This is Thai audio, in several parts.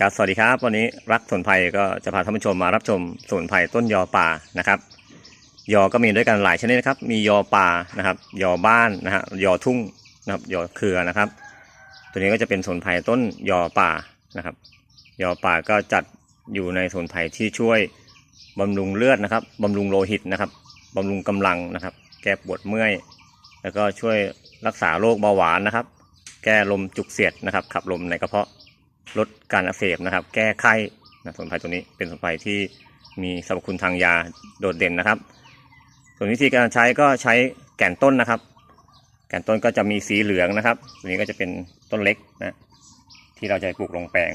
ครับสวัสดีครับวันนี้รักสมุนไพรก็จะพาท่านผู้ชมมารับชมสมุนไพรต้นยอป่านะครับ ยอก็มีด้วยกันหลายชนิดนะครับ มียอป่านะครับ ยอบ้านนะฮะยอทุ่งนะครับ ยอเครือนะครับ ตัวนี้ก็จะเป็นสมุนไพรต้นยอป่านะครับ ยอป่าก็จัดอยู่ในสมุนไพรที่ช่วยบำรุงเลือดนะครับบำรุงโลหิตนะครับบำรุงกำลังนะครับ แก้ปวดเมื่อย แล้วก็ช่วยรักษาโรคเบาหวานนะครับ แก้ลมจุกเสียดนะครับ ขับลมในกระเพาะ ลดการอักเสบนะครับ แก้ไข้นะสมุนไพรตัวนี้เป็นสมุนไพรที่มีสรรพคุณทางยาโดดเด่นนะครับ ส่วนวิธีการใช้ก็ใช้แก่นต้นนะครับ แก่นต้นก็จะมีสีเหลืองนะครับตัวนี้ก็จะเป็นต้นเล็กนะที่เราจะปลูกลงแปลง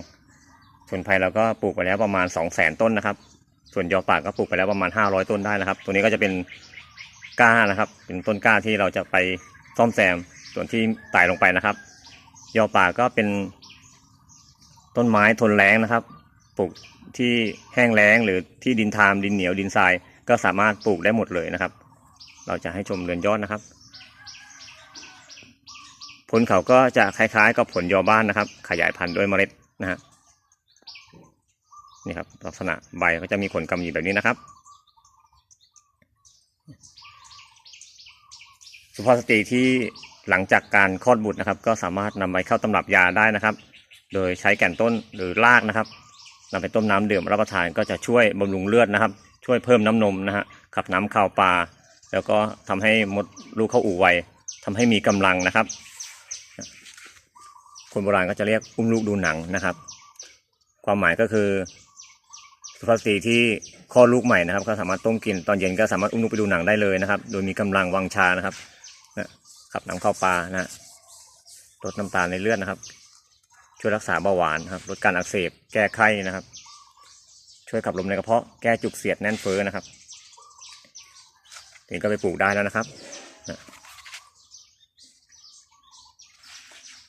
ส่วนไผ่เราก็ปลูกไปแล้วประมาณ 2 0 0 0 0 0 ต้นนะครับ ส่วนยอป่าก็ปลูกไปแล้วประมาณ 500 ต้นได้นะครับ ตัวนี้ก็จะเป็นก้านะครับ เป็นต้นก้าที่เราจะไปซ่อมแซมส่วนที่ตายลงไปนะครับ ยอป่าก็เป็น ต้นไม้ทนแล้งนะครับ ปลูกที่แห้งแล้งหรือที่ดินทามดินเหนียวดินทราย ก็สามารถปลูกได้หมดเลยนะครับ เราจะให้ชมเรือนยอดนะครับ ผลเขาก็จะคล้ายๆ กับผลยอบ้านนะครับ ขยายพันธุ์ด้วยเมล็ดนะฮะนี่ครับลักษณะใบก็จะมีขนกำหยี่แบบนี้นะครับ สุภาพสตรีที่หลังจากการคลอดบุตรนะครับ ก็สามารถนำไปเข้าตำรับยาได้นะครับ โดยใช้แก่นต้นหรือรากนะครับนำไปต้มน้ำดื่มรับประทานก็จะช่วยบำรุงเลือดนะครับ ช่วยเพิ่มน้ำนมนะฮะขับน้ำข่าวปลาแล้วก็ทำให้มดลูกเข้าอู่ไวทำให้มีกำลังนะครับ คนโบราณก็จะเรียกอุ้มลูกดูหนังนะครับ ความหมายก็คือสุภาพสตรีที่คลอดลูกใหม่นะครับ ก็สามารถต้มกินตอนเย็นก็สามารถอุ้มลูกไปดูหนังได้เลยนะครับ โดยมีกำลังวังชานะครับขับน้ำเข้าปลานะลดน้ำตาลในเลือดนะครับ ช่วยรักษาเบาหวานนะครับลดการอักเสบแก้ไข้นะครับ ช่วยขับลมในกระเพาะแก้จุกเสียดแน่นเฟ้อนะครับนี่ก็ไปปลูกได้แล้วนะครับ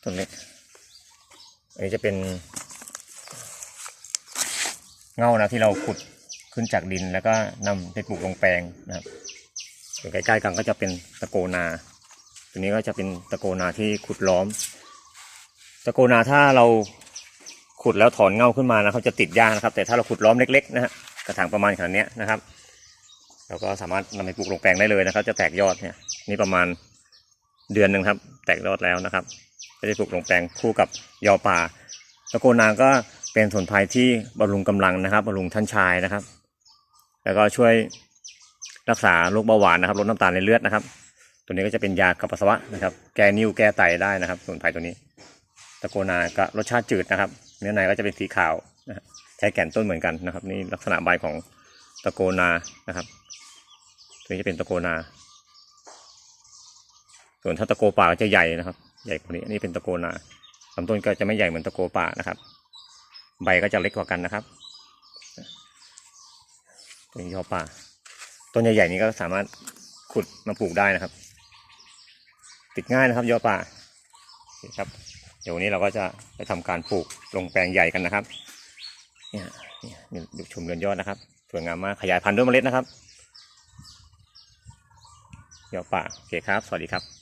ต้นนี้อันนี้จะเป็น เง่านะที่เราขุดขึ้นจากดินแล้วก็นำไปปลูกลงแปลงนะครับใกล้ๆกันก็จะเป็นตะโกนา ตัวนี้ก็จะเป็นตะโกนาที่ขุดล้อม ตะโกนาถ้าเราขุดแล้วถอนเงาขึ้นมานะเขาจะติดยากนะครับ แต่ถ้าเราขุดล้อมเล็กๆนะฮะกระถางประมาณขนาดนี้นะครับเราก็สามารถนำไปปลูกลงแปลงได้เลยนะครับ จะแตกยอดเนี่ยนี่ประมาณเดือนหนึ่งครับ แตกยอดแล้วนะครับจะได้ปลูกลงแปลงคู่กับยอป่าตะโกนาก็เป็นสมุนไพรที่บำรุงกำลังนะครับบำรุงท่านชายนะครับ แล้วก็ช่วยรักษาโรคเบาหวานนะครับลดน้ำตาลในเลือดนะครับ ตัวนี้ก็จะเป็นยากับปัสสาวะนะครับ แก้นิ่วแก้ไตได้นะครับสมุนไพรตัวนี้ ตะโกนาก็รสชาติจืดนะครับ เนื้อในก็จะเป็นสีขาวนะใช้แก่นต้นเหมือนกันนะครับ นี่ลักษณะใบของตะโกนานะครับตัวนี้จะเป็นตะโกนา ส่วนถ้าตะโกป่าก็จะใหญ่นะครับ ใหญ่กว่านี้อันนี้เป็นตะโกนาลำต้นก็จะไม่ใหญ่เหมือนตะโกป่านะครับ ใบก็จะเล็กกว่ากันนะครับตัวนี้ยอป่า ต้นใหญ่ๆนี้ก็สามารถขุดมาปลูกได้นะครับ ติดง่ายนะครับยอป่าครับ เดี๋ยววันนี้เราก็จะไปทำการปลูกลงแปลงใหญ่กันนะครับเนี่ยนี่ดูชมเรือนยอดนะครับสวยงามมากขยายพันธุ์ด้วยเมล็ดนะครับยอป่าโอเคครับ สวัสดีครับ